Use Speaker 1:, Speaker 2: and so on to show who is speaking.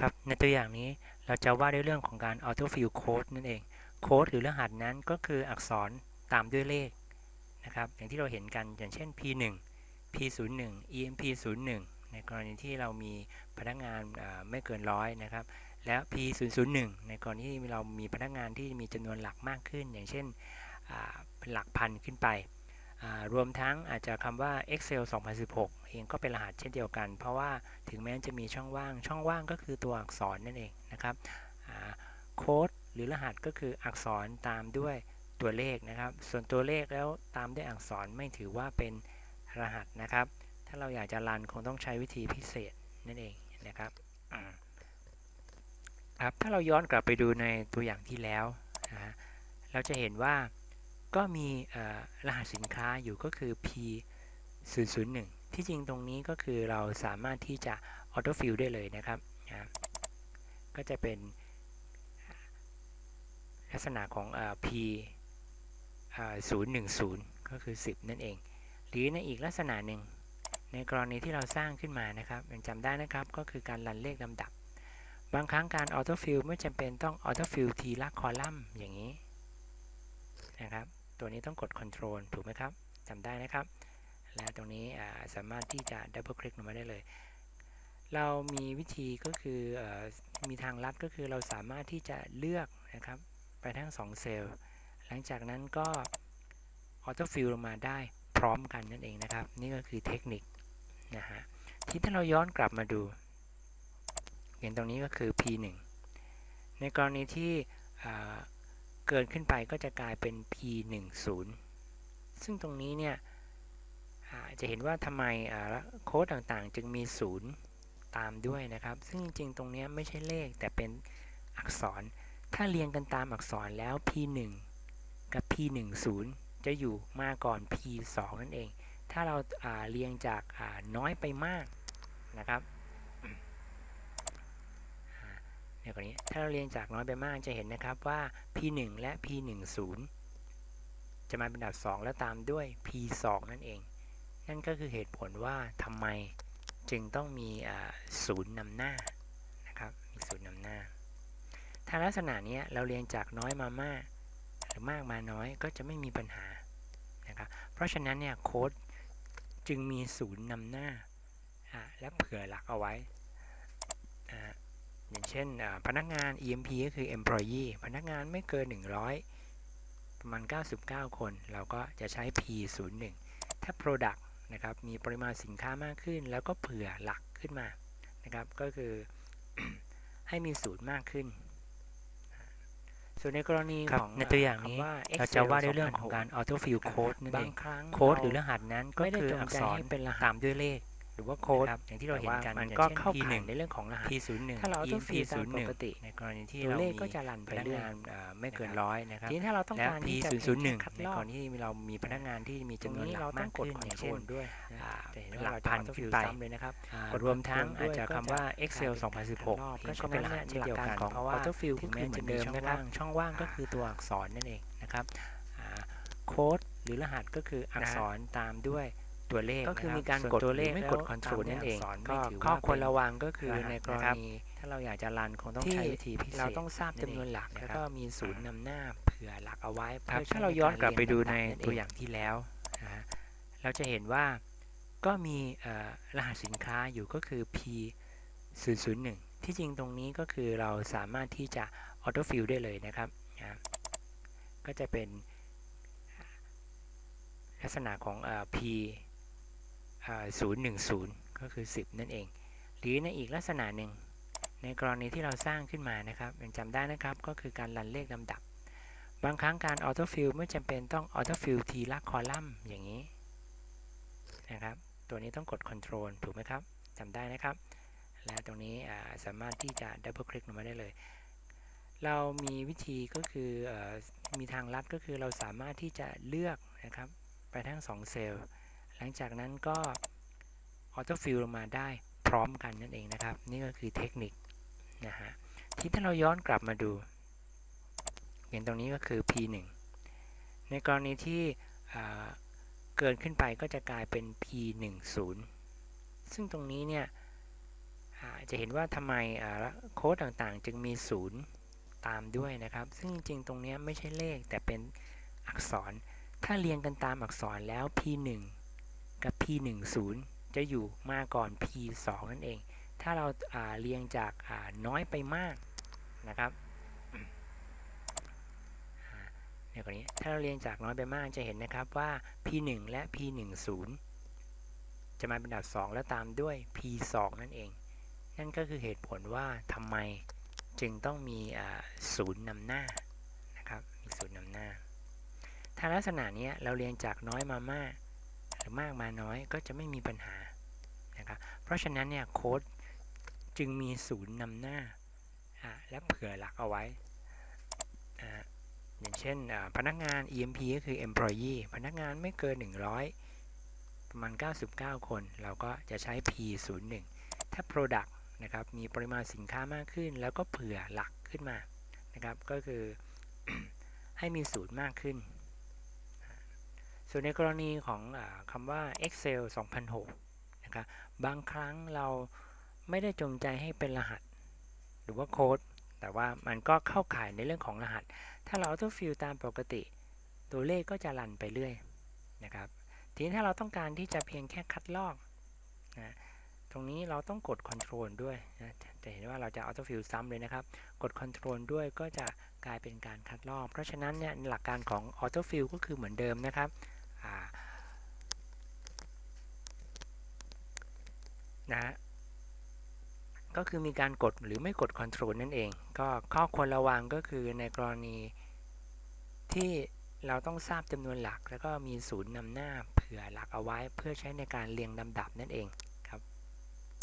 Speaker 1: ครับ ในตัวอย่างนี้เราจะว่าด้วยเรื่องของการ auto fill code นั่นเอง โค้ดหรือรหัสนั้นก็คืออักษรตามด้วยเลขนะครับ อย่างที่เราเห็นกัน อย่างเช่น p1 p01 emp01 ในกรณีที่เรามีพนักงานไม่เกินร้อยนะครับ แล้ว p001 ในกรณีที่เรามีพนักงานที่มีจำนวนหลักมากขึ้น อย่างเช่นเป็นหลักพันขึ้นไป รวมทั้งอาจจะคำว่า Excel 2016 เองก็เป็นรหัสเช่นเดียวกัน เพราะว่าถึงแม้จะมีช่องว่าง ช่องว่างก็คือตัวอักษรนั่นเองนะครับโค้ดหรือรหัสก็คืออักษรตามด้วยตัวเลขนะครับ ส่วนตัวเลขแล้วตามด้วยอักษรไม่ถือว่าเป็นรหัสนะครับ ถ้าเราอยากจะรันคงต้องใช้วิธีพิเศษนั่นเองนะครับครับถ้าเราย้อนกลับไปดูในตัวอย่างที่แล้วนะเราจะเห็นว่า ก็มีรหัสสินค้าอยู่ก็คือ P 0 0 1ที่จริงตรงนี้ก็คือเราสามารถที่จะ auto fill ได้เลยนะครับนะก็จะเป็นลักษณะของ p 010 ก็คือ 10 นั่นเอง หรือในอีกลักษณะหนึ่ง ในกรณีที่เราสร้างขึ้นมานะครับยังจำได้นะครับก็คือการรันเลขลำดับ บางครั้งการออโต้ฟิลไม่จำเป็นต้องออโต้ฟิลทีละคอลัมน์อย่างนี้ นะครับ ตัวนี้ต้องกด Control ถูกไหมครับจำได้นะครับ และตรงนี้สามารถที่จะดับเบิลคลิกลงมาได้เลย เรามีวิธีก็คืออมีทางลัดก็คือเราสามารถที่จะเลือกนะครับ ไปทั้ง 2 เซลล์ หลังจากนั้นก็ออโต้ฟิลลงมาได้พร้อมกันนั่นเองนะครับ นี่ก็คือเทคนิคนะฮะที่ถ้าเราย้อนกลับมาดูเห็นตรงนี้ก็คือ P1 ในกรณีที่ เกินขึ้นไปก็จะกลายเป็น P10 ซึ่งตรงนี้เนี่ยจะเห็นว่าทำไมโค้ดต่างๆ จึงมี 0 ตามด้วยนะครับ ซึ่งจริงๆ ตรงนี้ไม่ใช่เลขแต่เป็นอักษร ถ้าเรียงกันตามอักษรแล้ว p1 กับ p10 จะอยู่มาก่อน p2 นั่นเอง ถ้าเราเรียงจากน้อยไปมากนะครับเดี๋ยวกนี้ถ้าเราเรียงจากน้อยไปมากจะเห็นนะครับว่า p1 และ p10 จะมาเป็นอันดับ 2 แล้วตามด้วย p2 นั่นเอง นั่นก็คือเหตุผลว่าทำไมจึงต้องมีศูนย์นำหน้านะครับมีศูนย์นำหน้า ถ้าลักษณะนี้เราเรียงจากน้อยมามากหรือมากมาน้อยก็จะไม่มีปัญหานะครับเพราะฉะนั้นเนี่ยโค้ดจึงมีศูนย์นำหน้าและเผื่อหลักเอาไว้อ ย่างเช่นพนักงาน EMP ก็คือ employee พนักงานไม่เกิน 100 ประมาณ 99 คน เราก็จะใช้ P01 ถ้า Product นะครับ มีปริมาณสินค้ามากขึ้น แล้วก็เผื่อหลักขึ้นมา นะครับ ก็คือให้มีศูนย์มากขึ้น ส่วนในกรณีของในตัวอย่างนี้เราจะว่าในเรื่องของการ auto fill code นั่นเอง โค้ดหรือรหัสนั้นก็คืออักษรเป็นรหัสตามด้วยเลข หรือว่าโค้ดอย่างที่เราเห็นกันมันก็เข้าผ่านในเรื่องของรหัส P01 ถ้าเรา auto fill ตามปกติในกรณีที่เราเลขก็จะรันไปเรื่อยไม่เกินร้อยนะครับทีนี้ถ้าเราต้องการที่จะ P001 ในกรณีที่เรามีพนักงานที่มีจำนวนหลักมากขึ้นอย่างเช่นด้วยหลักพันขึ้นไปเลยนะครับรวมทั้งอาจจะคำว่า Excel 2016ก็เป็นรหัสเช่นเดียวกันเพราะว่า auto fill ถึงแม้จะเดิมนะครับช่องว่างก็คือตัวอักษรนั่นเองนะครับโค้ดหรือรหัสก็คืออักษรตามด้วย ตัวเลขก็คือมีการกดตัวเลขไม่กดคอนโทรลนั่นเองก็ข้อควรระวังก็คือในกรณีถ้าเราอยากจะรันคงต้องใช้วิธีพิเศษเราต้องทราบจำนวนหลักแล้วก็มีศูนย์นำหน้าเผื่อหลักเอาไว้ถ้าเราย้อนกลับไปดูในตัวอย่างที่แล้วนะเราจะเห็นว่าก็มีรหัสสินค้าอยู่ก็คือ P 001ที่จริงตรงนี้ก็คือเราสามารถที่จะออโต้ฟิลได้เลยนะครับนะก็จะเป็นลักษณะของ P 010 ก็คือ 10 นั่นเอง หรือในอีกลักษณะหนึ่ง ในกรณีที่เราสร้างขึ้นมานะครับยังจำได้นะครับก็คือการรันเลขลำดับ บางครั้งการออโต้ฟิลไม่จำเป็นต้องออโต้ฟิลทีละคอลัมน์อย่างนี้นะครับ ตัวนี้ต้องกด Ctrl ถูกไหมครับจำได้นะครับ และตรงนี้สามารถที่จะดับเบิลคลิกลงมาได้เลย เรามีวิธีก็คืออมีทางลัดก็คือเราสามารถที่จะเลือกนะครับไปทั้ง 2 เซลล์ หลังจากนั้นก็ออโต้ฟิลลงมาได้พร้อมกันนั่นเองนะครับ นี่ก็คือเทคนิคนะฮะที่ถ้าเราย้อนกลับมาดูเห็นตรงนี้ก็คือ P1 ในกรณีที่เกินขึ้นไปก็จะกลายเป็น P10 ซึ่งตรงนี้เนี่ยจะเห็นว่าทำไมโค้ดต่างๆ จึงมีศูนย์ตามด้วยนะครับ ซึ่งจริงๆ ตรงนี้ไม่ใช่เลขแต่เป็นอักษร ถ้าเรียงกันตามอักษรแล้ว p1 p10 จะอยู่มาก่อน p2 นั่นเอง ถ้าเราาเรียงจากาน้อยไปมากนะครับอ่าเนี่ยกว่านี้ถ้าเราเรียงจากน้อยไปมากจะเห็นนะครับว่า p1 และ p10 จะมาเป็นอันดับ 2 แล้วตามด้วย p2 นั่นเอง นั่นก็คือเหตุผลว่าทำไมจึงต้องมีศูนย์นำหน้านะครับมีศูนย์นำหน้า ถ้าลักษณะนี้เราเรียงจากน้อยมามาก หรือมากมาน้อยก็จะไม่มีปัญหานะครับเพราะฉะนั้นเนี่ยโค้ดจึงมีศูนย์นำหน้าและเผื่อหลักเอาไว้ อย่างเช่นพนักงาน EMP ก็คือ employee พนักงานไม่เกิน 100 ประมาณ 99 คน เราก็จะใช้ P01 ถ้า Product นะครับมีปริมาณสินค้ามากขึ้น แล้วก็เผื่อหลักขึ้นมานะครับก็คือให้มีศูนย์มากขึ้น ส่วนในกรณีของอคำว่า Excel 2006นะครับบางครั้งเราไม่ได้จงใจให้เป็นรหัส หรือว่าโค้ด แต่ว่ามันก็เข้าข่ายในเรื่องของรหัส ถ้าเรา auto fill ตามปกติ ตัวเลขก็จะรันไปเรื่อยนะครับ ทีนี้ถ้าเราต้องการที่จะเพียงแค่คัดลอกนะตรงนี้เราต้องกด Control ด้วยนะจะเห็นว่าเราจะ auto fill ซ้ำเลยนะครับ กด Control ด้วยก็จะกลายเป็นการคัดลอก เพราะฉะนั้นเนี่ยหลักการของ auto fill ก็คือเหมือนเดิมนะครับ นะก็คือมีการกดหรือไม่กดคอนโทรลนั่นเอง ก็ข้อควรระวังก็คือในกรณีที่เราต้องทราบจำนวนหลัก แล้วก็มีศูนย์นำหน้าเผื่อหลักเอาไว้เพื่อใช้ในการเรียงลำดับนั่นเอง